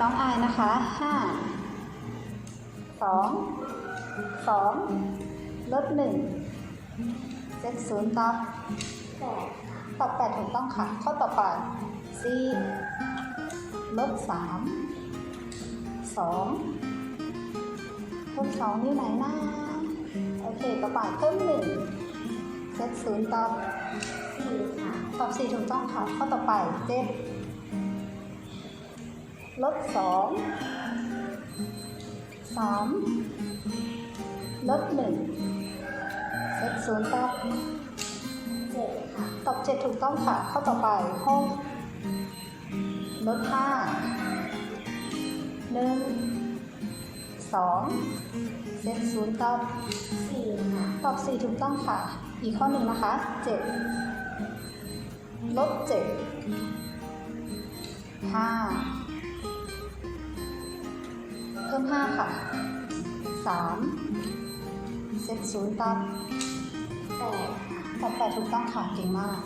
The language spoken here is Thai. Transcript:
น้องอายนะคะห้าสองสองลดหนึ่งเซตศูนย์ตอบแปดตอบแปดถูกต้องค่ะ ข้อต่อไปสี่ลบสามสองเพิ่มสองนี่ไหนนะโอเคต่อไปเพิ่มหนึ่งเซตศูนย์ตอบสี่ค่ะตอบสี่ถูกต้องค่ะ ข้อต่อไปเจ็ด ลบสองสามลบหนึ่งเซตศูนย์ตอบเจ็ดค่ะตอบเจ็ดถูกต้องค่ะ ข้อต่อไปหกลดห้าหนึ่งสองเซตศูนย์ตอบสี่ค่ะตอบสี่ถูกต้องค่ะ อีกข้อหนึ่งนะคะเจ็ดลบเจ็ดห้าเพิ่มห้าค่ะสามเซตศูนย์ตอบแปดค่ะตอบแปดถูกต้องค่ะเก่งมาก